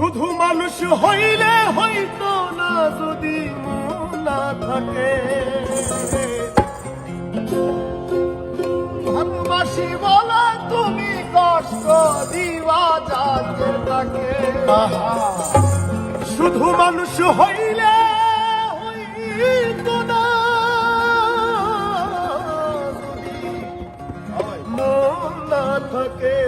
শুধু মানুষ হইলে হইতো না, যদি মোলা থাকে। ভালোবাসি বলা তুমি কষ্ট দিবা যাতে থাকে শুধু মানুষ হইলে হইতো না থাকে।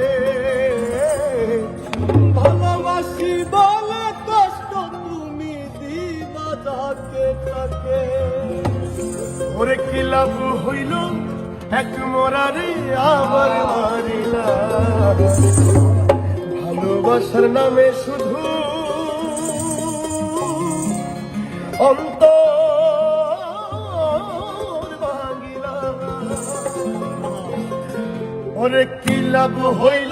ওরে কি লাভ হইল? এক মরারে আবার মারিলা। ভালোবাসার নামে শুধু অন্ত ওরে কি লাভ হইল?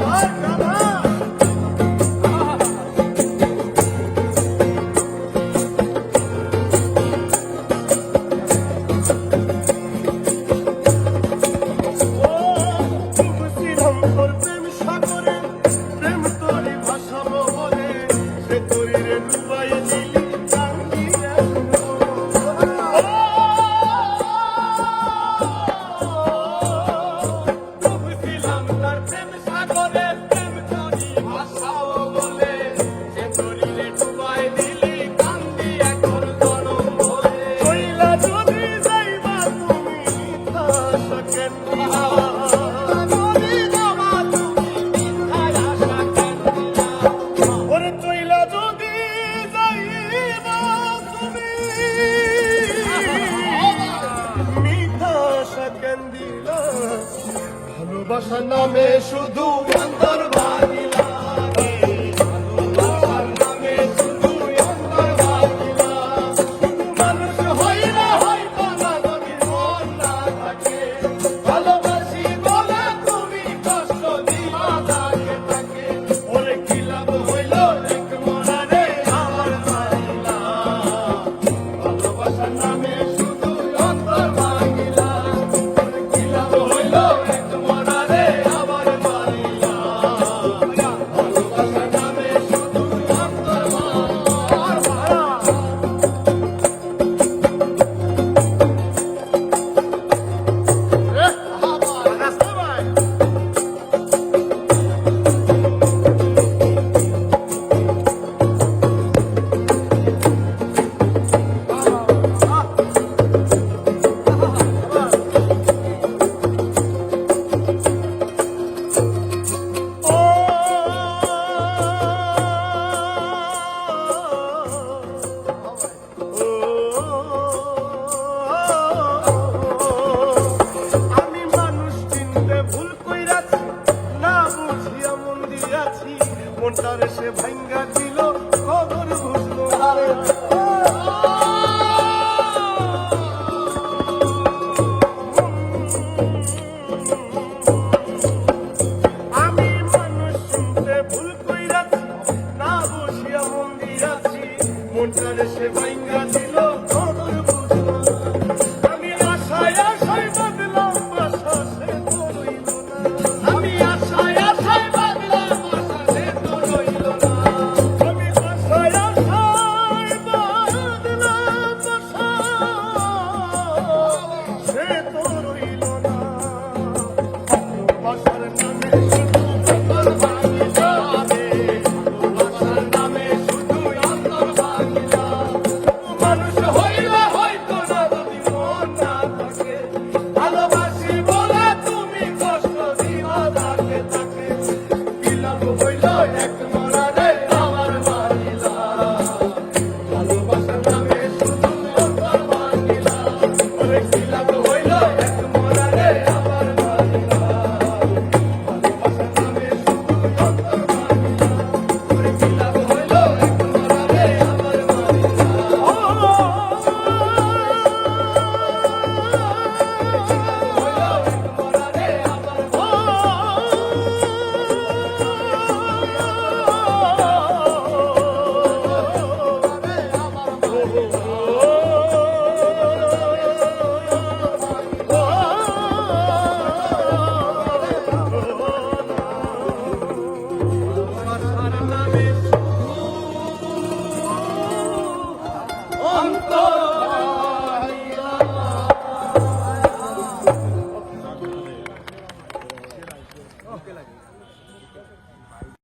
বসনামে শুধু অন্তর্বাদী আমি মানুষ শুনতে ভুল কইরা